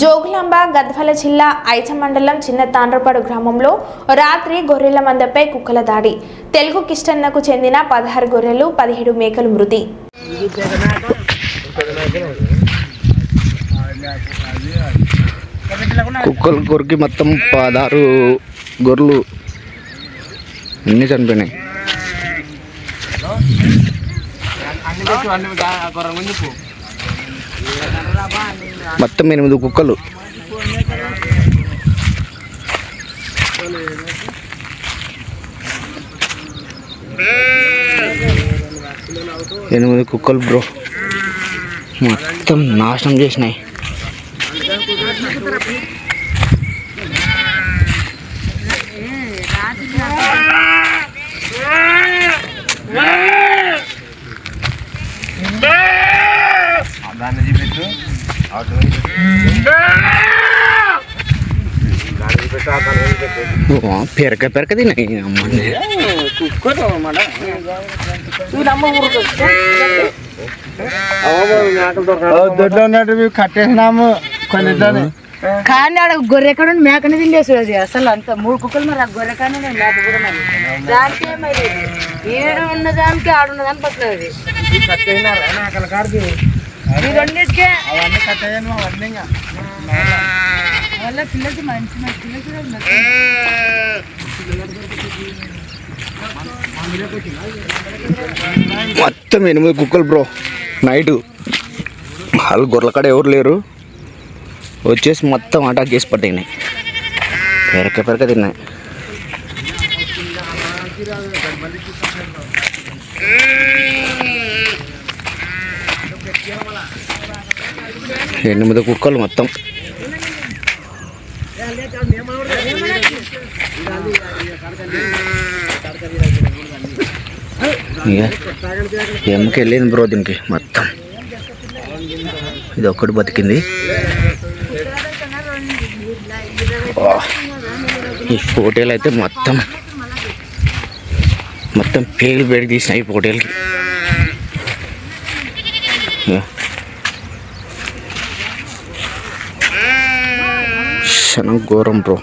జోగులాంబ గద్వాల జిల్లా ఐచ మండలం చిన్న తాండ్రపాడు గ్రామంలో రాత్రి గొర్రెల మందపై కుక్కల దాడి. తెలుగు కిష్టన్నకు చెందిన పదహారు గొర్రెలు పదిహేడు మేకలు మృతి. కుక్కలు కొరికి మొత్తం పదహారు గొర్రెలు అన్నీ చనిపోయినాయి మొత్తం ఎనిమిది కుక్కలు. ఎనిమిది కుక్కలు బ్రో. మొత్తం నాశనం చేసినాయి. ఓ, పెరక పెరక తినాయి అమ్మని దొడ్లో ఉన్నట్టు కట్టేసినాము కొన్నిట్లని కానీ ఆడ గొర్రె ఎక్కడ ఉంది మేకని తిండేసాడు అది అసలు అంత మూడు కుక్కలు మరి ఆ గొర్రె కానీ మేక కూడా మరి దానికి మరి ఏడు ఉన్న దానికి ఆడున్న దానికి పట్టలేదు అవన్నీ కట్టేయను అవన్నీ వల్ల మంచి మంచి. మొత్తం ఎనిమిది కుక్కలు బ్రో. నైట్ వాళ్ళు గొర్రెల కాడ ఎవరు లేరు. వచ్చేసి మొత్తం అటాక్ చేసి పట్టినాయి. పెరక పెరక తిన్నాయి. ఎనిమిది కుక్కలు మొత్తం. ఎమ్మకి వెళ్ళింది బ్రో దీనికి మొత్తం. ఇది ఒక్కటి బతికింది. ఈ ఫోటోలు అయితే మొత్తం మొత్తం పేలు పెరిగి తీసినాయి ఈ ఫోటోలకి. ఇక. ఘోరం బ్రో